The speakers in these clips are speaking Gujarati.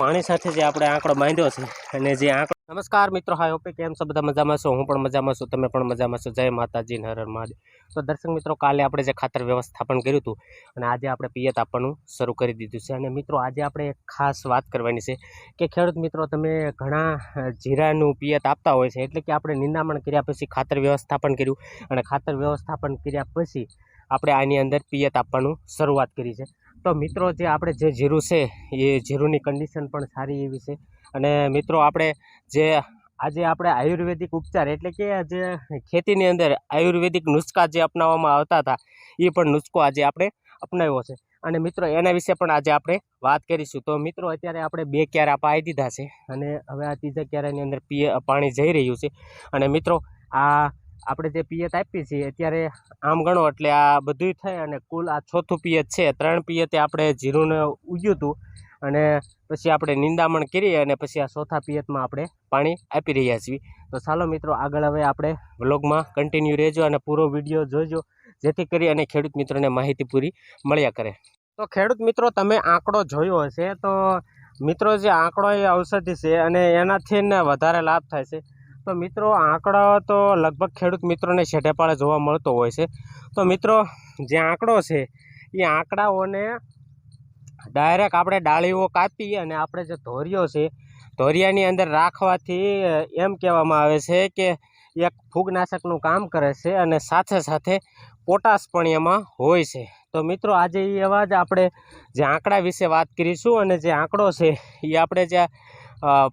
પાણી સાથે જે આપણે આંકડો બાંધ્યો છે અને જે આંકડો નમસ્કાર મિત્રો હાય ઓપે કેમ છો બધા મજામાં છો. હું પણ મજામાં છું, તમે પણ મજામાં છો. જય માતાજી હર મહાદેવ. તો દર્શક મિત્રો, કાલે આપણે જે ખાતર વ્યવસ્થાપન કર્યું હતું અને આજે આપણે પિયત આપવાનું શરૂ કરી દીધું છે. અને મિત્રો, આજે આપણે ખાસ વાત કરવાની છે કે ખેડૂત મિત્રો, તમે ઘણા જીરાનું પિયત આપતા હોય છે, એટલે કે આપણે નિંદામણ કર્યા પછી ખાતર વ્યવસ્થાપન કર્યું અને ખાતર વ્યવસ્થાપન કર્યા પછી આપણે આની અંદર પિયત આપવાનું શરૂઆત કરી છે. તો મિત્રો, જે આપણે જે જીરું છે, એ જીરુંની કન્ડિશન પણ સારી એવી છે. અને મિત્રો, આપણે જે આજે આપણે આયુર્વેદિક ઉપચાર, એટલે કે જે ખેતીની અંદર આયુર્વેદિક નુસ્ખા જે અપનાવવામાં આવતા હતા, એ પણ નુસ્ખો આજે આપણે અપનાવ્યો છે. અને મિત્રો, એના વિશે પણ આજે આપણે વાત કરીશું. તો મિત્રો, અત્યારે આપણે બે ક્યારા પાઈ દીધા છે અને હવે આ ત્રીજા ક્યારાની અંદર પીએ પાણી જઈ રહ્યું છે. અને મિત્રો, આ આપણે જે પિયત આપીએ છીએ, અત્યારે આમ ગણો એટલે આ બધું થાય અને કુલ આ ચોથું પિયત છે. ત્રણ પિયતે આપણે જીરુંને ઉગ્યું હતું અને પછી આપણે નિંદામણ કરી અને પછી આ ચોથા પિયતમાં આપણે પાણી આપી રહ્યા છીએ. તો ચાલો મિત્રો, આગળ હવે આપણે વ્લોગમાં કન્ટિન્યુ રહેજો અને પૂરો વીડિયો જોજો, જેથી કરી અને ખેડૂત મિત્રોને માહિતી પૂરી મળ્યા કરે. તો ખેડૂત મિત્રો, તમે આંકડો જોયો હશે, તો મિત્રો જે આંકડો એ ઔષધિ છે અને એનાથી વધારે લાભ થાય છે. તો મિત્રો, આંકડો તો લગભગ ખેડૂત મિત્રોને છેટેપાળે જોવા મળતો હોય છે. તો મિત્રો, જે આંકડો છે, એ આંકડાઓને ડાયરેક્ટ આપણે ડાળીઓ કાપી અને આપણે જે ધોરિયો છે, ધોરિયાની અંદર રાખવાથી એમ કહેવામાં આવે છે કે એક ફૂગનાશકનું કામ કરે છે અને સાથે સાથે પોટાશ પણ એમાં હોય છે. તો મિત્રો, આજે એવા જ આપણે જે આંકડા વિશે વાત કરીશું અને જે આંકડો છે, એ આપણે જે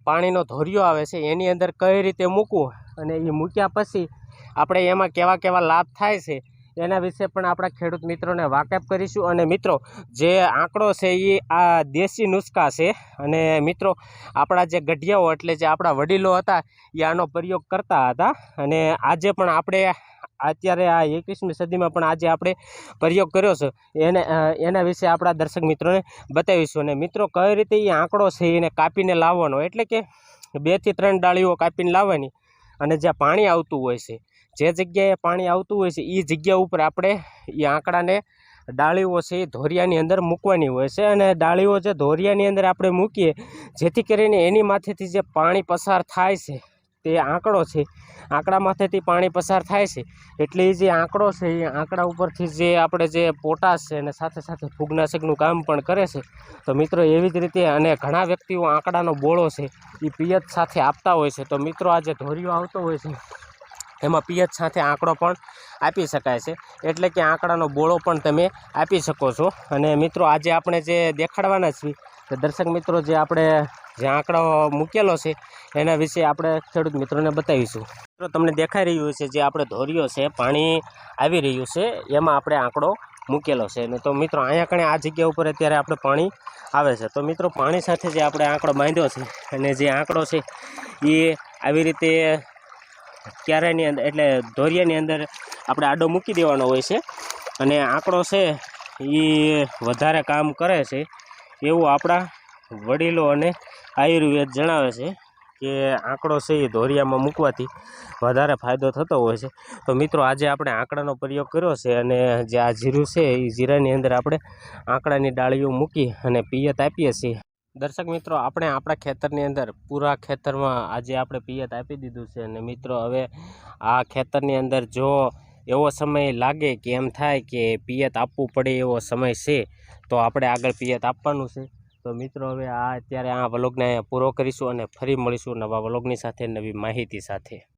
પાણીનો ધોરિયો આવે છે, એની અંદર કઈ રીતે મૂકવું અને એ મૂક્યા પછી આપણે એમાં કેવા કેવા લાભ થાય છે, એના વિશે પણ આપણા ખેડૂત મિત્રોને વાકેફ કરીશું. અને મિત્રો, જે આંકડો છે એ આ દેશી નુસ્ખા છે અને મિત્રો, આપણા જે ગઢિયાઓ એટલે જે આપણા વડીલો હતા, એ આનો પ્રયોગ કરતા હતા. અને આજે પણ આપણે અત્યારે આ એકવીસમી સદીમાં પણ આજે આપણે પ્રયોગ કર્યો છે. એને એના વિશે આપણા દર્શક મિત્રોને બતાવીશું. અને મિત્રો, કઈ રીતે એ આંકડો છે એને કાપીને લાવવાનો? એટલે કે બેથી ત્રણ ડાળીઓ કાપીને લાવવાની અને જ્યાં પાણી આવતું હોય છે, જે જગ્યાએ પાણી આવતું હોય છે એ જગ્યા ઉપર આપણે એ આંકડાને ડાળીઓ છે એ ધોરિયાની અંદર મૂકવાની હોય છે. અને ડાળીઓ જે ધોરિયાની અંદર આપણે મૂકીએ, જેથી કરીને એની માથેથી જે પાણી પસાર થાય છે તે આંકડો છે. આંકડા માથેથી પાણી પસાર થાય છે. એટલે એ જે આંકડો છે એ આંકડા ઉપરથી જે આપણે જે પોટાશ છે અને સાથે સાથે ફૂગનાશકનું કામ પણ કરે છે. તો મિત્રો, એવી જ રીતે અને ઘણા વ્યક્તિઓ આંકડાનો બોળો છે એ પિયત સાથે આપતા હોય છે. તો મિત્રો આ જે ધોરિયો આવતો હોય છે. એમાં પીએચ સાથે આંકડો પણ આપી શકાય છે. એટલે કે આંકડાનો બોળો પણ તમે આપી શકો છો. અને મિત્રો, આજે આપણે જે દેખાડવાના છીએ, તો દર્શક મિત્રો, જે આપણે જે આંકડો મૂકેલો છે, એના વિશે આપણે ખેડૂત મિત્રોને બતાવીશું. મિત્રો, તમને દેખાઈ રહ્યું છે જે આપણે ધોર્યો છે, પાણી આવી રહ્યું છે, એમાં આપણે આંકડો મૂકેલો છે. અને તો મિત્રો, અહીંયા કણે આ જગ્યા ઉપર અત્યારે આપણે પાણી આવે છે. તો મિત્રો, પાણી સાથે જે આપણે આંકડો બાંધ્યો છે, અને જે આંકડો છે, એ આવી રીતે ક્યારાની અંદર, એટલે ધોરિયાની અંદર આપણે આડો મૂકી દેવાનો હોય છે. અને આંકડો છે એ વધારે કામ કરે છે. એવું આપણા વડીલો અને આયુર્વેદ જણાવે છે કે આંકડો છે એ ધોરિયામાં મૂકવાથી વધારે ફાયદો થતો હોય છે. તો મિત્રો, આજે આપણે આંકડાનો પ્રયોગ કર્યો છે અને જે આ જીરું છે એ જીરાની અંદર આપણે આંકડાની ડાળીઓ મૂકી અને પિયત આપીએ છીએ. દર્શક મિત્રો, આપણે આપણા ખેતરની અંદર, પૂરા ખેતરમાં આજે આપણે પિયત આપી દીધું છે અને મિત્રો, હવે આ ખેતરની અંદર જો એવો સમય લાગે કે એમ થાય કે પિયત આપવું પડે એવો સમય છે, તો આપણે આગળ પિયત આપવાનું છે. તો મિત્રો, હવે આ અત્યારે આ વ્લોગને પૂરો કરીશું અને ફરી મળીશું નવા વ્લોગની સાથે, નવી માહિતી સાથે.